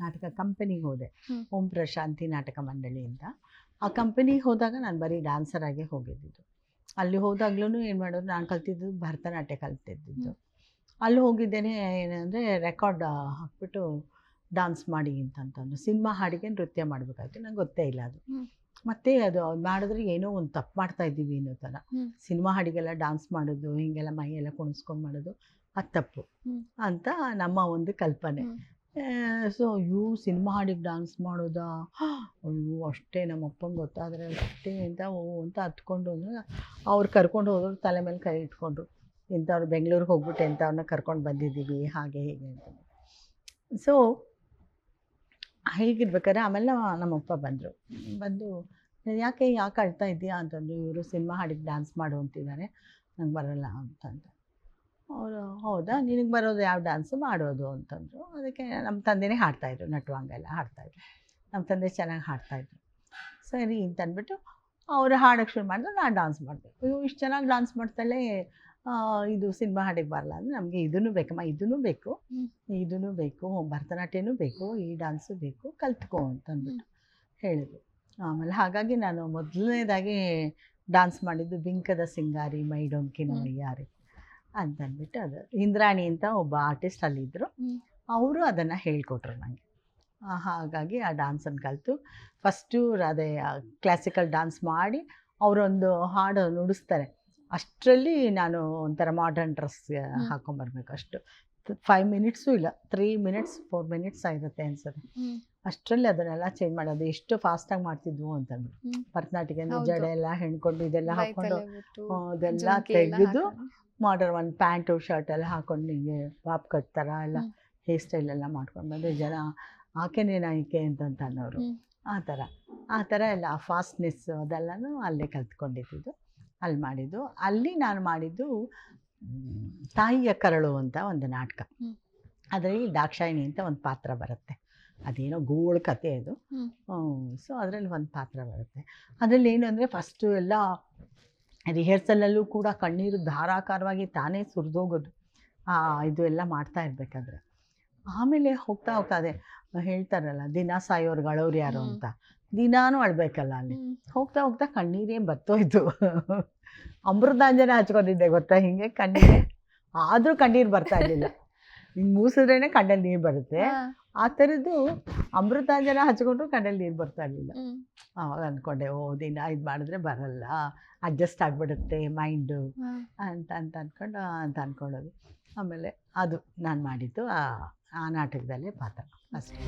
ನಾಟಕ ಕಂಪನಿಗೆ ಹೋದೆ. ಓಂ ಪ್ರಶಾಂತಿ ನಾಟಕ ಮಂಡಳಿ ಅಂತ. ಆ ಕಂಪನಿಗೆ ಹೋದಾಗ ನಾನು ಬರೀ ಡ್ಯಾನ್ಸರ್ ಆಗಿ ಹೋಗಿದ್ದಿದ್ದು. ಅಲ್ಲಿ ಹೋದಾಗ್ಲೂ ಏನು ಮಾಡೋದು ನಾನು ಕಲ್ತಿದ್ದು ಭರತನಾಟ್ಯ ಕಲ್ತಿದ್ದಿದ್ದು. ಅಲ್ಲಿ ಹೋಗಿದ್ದೇನೆ ಏನಂದರೆ ರೆಕಾರ್ಡ್ ಹಾಕ್ಬಿಟ್ಟು ಡಾನ್ಸ್ ಮಾಡಿ ಅಂತಂತಂದು. ಸಿನಿಮಾ ಹಾಡಿಗೆ ನೃತ್ಯ ಮಾಡಬೇಕಾಯ್ತು. ನಂಗೆ ಗೊತ್ತೇ ಇಲ್ಲ ಅದು. ಮತ್ತೆ ಅದು ಮಾಡಿದ್ರೆ ಏನೋ ಒಂದು ತಪ್ಪು ಮಾಡ್ತಾ ಇದ್ದೀವಿ ಅನ್ನೋ ಥರ. ಸಿನಿಮಾ ಹಾಡಿಗೆಲ್ಲ ಡಾನ್ಸ್ ಮಾಡೋದು ಹಿಂಗೆಲ್ಲ ಮೈ ಎಲ್ಲ ಕುಣಿಸ್ಕೊಂಡು ಮಾಡೋದು ಅದು ತಪ್ಪು ಅಂತ ನಮ್ಮ ಒಂದು ಕಲ್ಪನೆ. ಸೊ ಇವು ಸಿನಿಮಾ ಹಾಡಿಗೆ ಡಾನ್ಸ್ ಮಾಡೋದಾ? ಅಯ್ಯೋ, ಅಷ್ಟೇ ನಮ್ಮ ಅಪ್ಪಂಗೆ ಗೊತ್ತಾದರೆ ಅಷ್ಟೇ ಅಂತ, ಓ, ಅಂತ ಹತ್ಕೊಂಡು ಅಂದ್ರೆ ಅವ್ರು ಕರ್ಕೊಂಡು ಹೋದ್ರು ತಲೆ ಮೇಲೆ ಕೈ ಇಟ್ಕೊಂಡ್ರು. ಇಂಥವ್ರು ಬೆಂಗಳೂರಿಗೆ ಹೋಗ್ಬಿಟ್ಟು ಇಂಥವ್ರನ್ನ ಕರ್ಕೊಂಡು ಬಂದಿದ್ದೀವಿ, ಹಾಗೆ, ಹೀಗೆ ಅಂತ. ಸೊ ಹೀಗಿರ್ಬೇಕಾದ್ರೆ ಆಮೇಲೆ ನಮ್ಮ- ನಮ್ಮಪ್ಪ ಬಂದರು. ಬಂದು ಯಾಕೆ ಯಾಕೆ ಅಳ್ತಾ ಇದ್ದೀಯಾ? ಅಂತಂದು ಇವರು ಸಿನಿಮಾ ಹಾಡಿಗೆ ಡ್ಯಾನ್ಸ್ ಮಾಡು ಅಂತಿದ್ದಾರೆ ನಂಗೆ ಬರೋಲ್ಲ ಅಂತಂದು ಅವರು ಹೌದಾ? ನಿನಗೆ ಬರೋದು ಯಾವ ಡ್ಯಾನ್ಸು ಮಾಡೋದು ಅಂತಂದರು. ಅದಕ್ಕೆ ನಮ್ಮ ತಂದೆನೇ ಹಾಡ್ತಾಯಿದ್ರು ನಟುವಂಗೆಲ್ಲ ಹಾಡ್ತಾಯಿದ್ರು ನಮ್ಮ ತಂದೆ ಚೆನ್ನಾಗಿ ಹಾಡ್ತಾಯಿದ್ರು ಸರಿ ಅಂತಂದ್ಬಿಟ್ಟು ಅವರು ಹಾಡೋಕ್ಕೆ ಶುರು ಮಾಡಿದ್ರು ನಾನು ಡ್ಯಾನ್ಸ್ ಮಾಡಿದೆ. ಅಯ್ಯೋ ಇಷ್ಟು ಚೆನ್ನಾಗಿ ಡ್ಯಾನ್ಸ್ ಮಾಡ್ತಾಳೆ ಆ, ಇದು ಸಿನಿಮಾ ಹಾಡಿಗೆ ಬರಲ್ಲ ಅಂದರೆ ನಮಗೆ ಇದೂ ಬೇಕಮ್ಮ ಇದೂ ಬೇಕು. ಇದೂ ಬೇಕು ಭರತನಾಟ್ಯನೂ ಬೇಕು ಈ ಡ್ಯಾನ್ಸು ಬೇಕು ಕಲ್ತ್ಕೊ ಅಂತಂದ್ಬಿಟ್ಟು ಹೇಳಿದ್ರು. ಆಮೇಲೆ ಹಾಗಾಗಿ ನಾನು ಮೊದಲನೇದಾಗಿ ಡ್ಯಾನ್ಸ್ ಮಾಡಿದ್ದು ಬಿಂಕದ ಸಿಂಗಾರಿ ಮೈಡೊಂಕಿನ ಹ್ಮ್. ಅಂತಂದ್ಬಿಟ್ಟು ಅದು. ಇಂದ್ರಾಣಿ ಅಂತ ಒಬ್ಬ ಆರ್ಟಿಸ್ಟ್ ಅಲ್ಲಿದ್ದರು. ಅವರು ಅದನ್ನು ಹೇಳಿಕೊಟ್ರು ನನಗೆ ಹಾಗಾಗಿ ಆ ಡಾನ್ಸನ್ನು ಕಲಿತು. ಫಸ್ಟು ಅದೇ ಕ್ಲಾಸಿಕಲ್ ಡಾನ್ಸ್ ಮಾಡಿ ಅವರೊಂದು ಹಾಡು ನುಡಿಸ್ತಾರೆ. ಅಷ್ಟರಲ್ಲಿ ನಾನು ಒಂಥರ ಮಾಡರ್ನ್ ಡ್ರೆಸ್ ಹಾಕೊಂಬರ್ಬೇಕು ಅಷ್ಟು. ಫೈವ್ ಮಿನಿಟ್ಸು ಇಲ್ಲ. ತ್ರೀ ಮಿನಿಟ್ಸ್ ಫೋರ್ ಮಿನಿಟ್ಸ್ ಆಗಿರುತ್ತೆ ಅನ್ಸುತ್ತೆ. ಅಷ್ಟರಲ್ಲಿ ಅದನ್ನೆಲ್ಲ ಚೇಂಜ್ ಮಾಡೋದು. ಎಷ್ಟು ಫಾಸ್ಟಾಗಿ ಮಾಡ್ತಿದ್ವು ಅಂತಂದ್ಬಿಟ್ಟು ಭರತನಾಟ್ಯ ಭರತನಾಟ್ಯಕ್ಕೆ. ಜಡೆ ಎಲ್ಲ ಹೆಣ್ಕೊಂಡು ಇದೆಲ್ಲ ಹಾಕೊಂಡು ಅದೆಲ್ಲ ತೆಗೆದು ಹಾಕೊಂಡು. ಮಾಡರ್ ಒಂದು ಪ್ಯಾಂಟು ಶರ್ಟ್ ಎಲ್ಲ ಹಾಕೊಂಡು ಹಿಂಗೆ ಪಾಪ್ ಕಟ್ ಥರ ಎಲ್ಲ ಹೇರ್ ಸ್ಟೈಲ್ ಎಲ್ಲ ಮಾಡ್ಕೊಂಡು ಬಂದರೆ ಜನ ಆಕೆನೇನ ಈಕೆ ಅಂತಂತ ಅನ್ನೋರು. ಆ ಥರ. ಆ ಥರ ಎಲ್ಲ ಆ ಫಾಸ್ಟ್ನೆಸ್ ಅದೆಲ್ಲನೂ ಅಲ್ಲೇ ಕಲ್ತ್ಕೊಂಡಿದ್ದು. ಅಲ್ಲಿ ಮಾಡಿದ್ದು. ಅಲ್ಲಿ ನಾನು ಮಾಡಿದ್ದು ತಾಯಿಯ ಕರಳು ಅಂತ ಒಂದು ನಾಟಕ. ಅದರಲ್ಲಿ ದಾಕ್ಷಾಯಿಣಿ ಅಂತ ಒಂದು ಪಾತ್ರ ಬರುತ್ತೆ. ಅದೇನೋ ಗೋಳು ಕತೆ ಅದು. ಸೊ ಅದರಲ್ಲಿ ಒಂದು ಪಾತ್ರ ಬರುತ್ತೆ. ಅದರಲ್ಲಿ ಏನು ಅಂದರೆ ಫಸ್ಟು ಎಲ್ಲ ರಿಹರ್ಸಲಲ್ಲೂ ಕೂಡ ಕಣ್ಣೀರು ಧಾರಾಕಾರವಾಗಿ ತಾನೇ ಸುರಿದೋಗೋದು. ಇದು ಎಲ್ಲ ಮಾಡ್ತಾ ಇರಬೇಕಾದ್ರೆ. ಆಮೇಲೆ ಹೋಗ್ತಾ ಹೋಗ್ತಾ ಅದೇ ಹೇಳ್ತಾರಲ್ಲ ದಿನ ಸಾಯೋರ್ಗೆ ಅಳೋರು ಯಾರು ಅಂತ. ದಿನಾನೂ ಅಳ್ಬೇಕಲ್ಲ ಅಲ್ಲಿ. ಹೋಗ್ತಾ ಹೋಗ್ತಾ ಕಣ್ಣೀರೇ ಬರ್ತೋಯ್ತು ಅಮೃತಾಂಜನ ಹಚ್ಕೊಂಡಿದ್ದೆ ಗೊತ್ತಾ ಹಿಂಗೆ ಕಣ್ಣೀರೇ. ಆದರೂ ಕಣ್ಣೀರು ಬರ್ತಾ ಇರಲಿಲ್ಲ. ಹಿಂಗೆ ಮೂಸಿದ್ರೇನೆ ಕಣ್ಣಲ್ಲಿ ನೀರು ಬರುತ್ತೆ. ಆ ಥರದ್ದು ಅಮೃತಾಂಜನ ಹಚ್ಕೊಂಡ್ರು ಕಣ್ಣಲ್ಲಿ ನೀರು ಬರ್ತಾ ಇರಲಿಲ್ಲ. ಅವಾಗ ಆವಾಗ ಅಂದ್ಕೊಂಡೆ ಓ ದಿನ ಇದು ಮಾಡಿದ್ರೆ ಬರಲ್ಲ ಅಡ್ಜಸ್ಟ್ ಆಗಿಬಿಡುತ್ತೆ ಮೈಂಡು ಅಂತ ಅಂತ ಅಂದ್ಕೊಂಡು ಅಂತ ಅಂದ್ಕೊಳ್ಳೋದು ಆಮೇಲೆ ಅದು ನಾನು ಮಾಡಿದ್ದು ಆ ಆ ನಾಟಕದಲ್ಲೇ ಪಾತ್ರ. ಅಷ್ಟೇ.